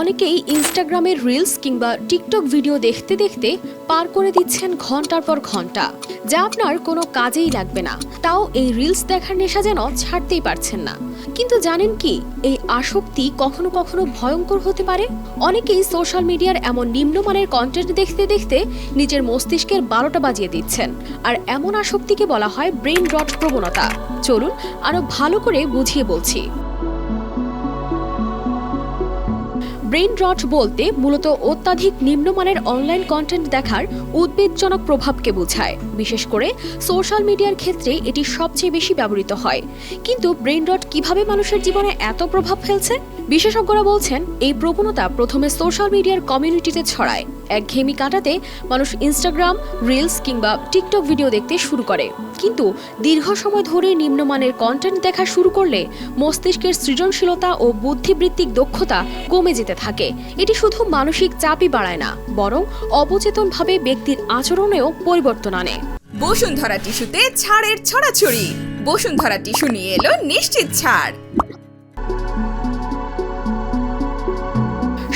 অনেকেই ইনস্টাগ্রামের রিলস কিংবা টিকটক ভিডিও দেখতে দেখতে পার করে দিচ্ছেন ঘণ্টার পর ঘণ্টা, যা আপনার কোনো কাজেই লাগবে না। তাও এই রিলস দেখার নেশা যেন ছাড়তেই পারছেন না। কিন্তু জানেন কি, এই আসক্তি কখনো কখনো ভয়ঙ্কর হতে পারে? অনেকেই সোশ্যাল মিডিয়ার এমন নিম্নমানের কন্টেন্ট দেখতে দেখতে নিজের মস্তিষ্কের বারোটা বাজিয়ে দিচ্ছেন, আর এমন আসক্তিকে বলা হয় ব্রেন রট প্রবণতা। চলুন আরও ভালো করে বুঝিয়ে বলছি। ব্রেন রট বলতে মূলত অত্যাধিক নিম্নমানের অনলাইন কন্টেন্ট দেখার উদ্বেগজনক প্রভাবকে বোঝায়। বিশেষ করে সোশ্যাল মিডিয়ার ক্ষেত্রে এটি সবচেয়ে বেশি ব্যবহৃত হয়। কিন্তু ব্রেন রট কীভাবে মানুষের জীবনে এত প্রভাব ফেলছে? বিশেষজ্ঞরা বলছেন, এই প্রবণতা প্রথমে সোশ্যাল মিডিয়ার কমিউনিটিতে ছড়ায়। এক একঘেয়েমি কাটাতে মানুষ ইনস্টাগ্রাম রিলস কিংবা টিকটক ভিডিও দেখতে শুরু করে। কিন্তু দীর্ঘ সময় ধরে নিম্নমানের কন্টেন্ট দেখা শুরু করলে মস্তিষ্কের সৃজনশীলতা ও বুদ্ধিবৃত্তিক দক্ষতা কমে যেতে থাকে। এটি শুধু মানসিক চাপই বাড়ায় না, বরং অবচেতনভাবে ব্যক্তির আচরণেও পরিবর্তন আনে। বসুন্ধরা টিস্যুতে ছাড়ের ছড়াছড়ি। বসুন্ধরা টিস্যু নিয়ে এলো নিশ্চিত ছাড়।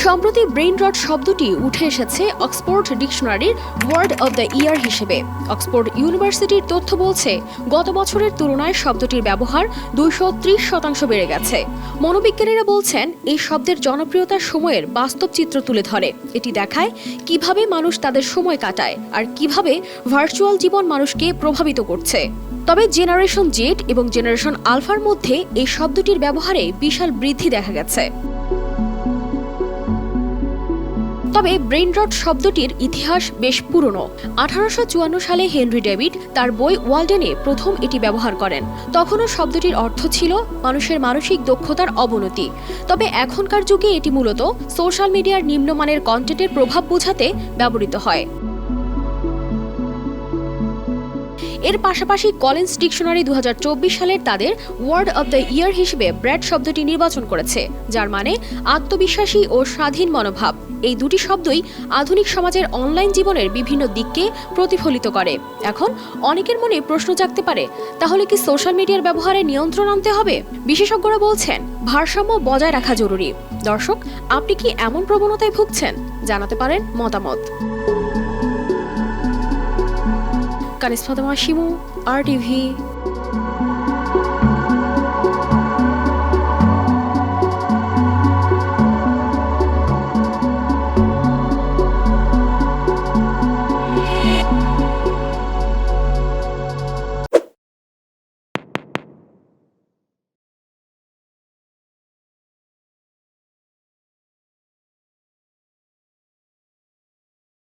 সম্প্রতি ব্রেইন রট শব্দটি উঠে এসেছে অক্সফোর্ড ডিকশনারির ওয়ার্ড অব দ্য ইয়ার হিসেবে। অক্সফোর্ড ইউনিভার্সিটির তথ্য বলছে, গত বছরের তুলনায় শব্দটির ব্যবহার দুইশো ত্রিশ শতাংশ বেড়ে গেছে। মনোবিজ্ঞানীরা বলছেন, এই শব্দের জনপ্রিয়তার সময়ের বাস্তব চিত্র তুলে ধরে। এটি দেখায় কীভাবে মানুষ তাদের সময় কাটায় আর কীভাবে ভার্চুয়াল জীবন মানুষকে প্রভাবিত করছে। তবে জেনারেশন জেড এবং জেনারেশন আলফার মধ্যে এই শব্দটির ব্যবহারে বিশাল বৃদ্ধি দেখা গেছে। তবে ব্রেন রট শব্দটির ইতিহাস বেশ পুরনো। আঠারোশো চুয়ান্ন সালে হেনরি ডেভিড তার বই ওয়ালডেনে প্রথম এটি ব্যবহার করেন। তখনও শব্দটির অর্থ ছিল মানুষের মানসিক দক্ষতার অবনতি। তবে এখনকার যুগে এটি মূলত সোশ্যাল মিডিয়ার নিম্নমানের কন্টেন্টের প্রভাব বোঝাতে ব্যবহৃত হয়। এর পাশাপাশি কলেন্স ডিকশনারি দু সালের তাদের ওয়ার্ড অব দ্য ইয়ার হিসেবে ব্র্যাড শব্দটি নির্বাচন করেছে, যার মানে আত্মবিশ্বাসী ও স্বাধীন মনোভাব। এই দুটি শব্দই আধুনিক সমাজের অনলাইন জীবনের বিভিন্ন দিককে প্রতিফলিত করে। এখন অনেকের মনে প্রশ্ন জাগতে পারে, তাহলে কি সোশ্যাল মিডিয়ার ব্যবহারে নিয়ন্ত্রণ আনতে হবে? বিশেষজ্ঞরা বলছেন, ভারসাম্য বজায় রাখা জরুরি। দর্শক, আপনি কি এমন প্রবণতায় ভুগছেন? জানাতে পারেন মতামত। Kanis Fatema Shimu R TV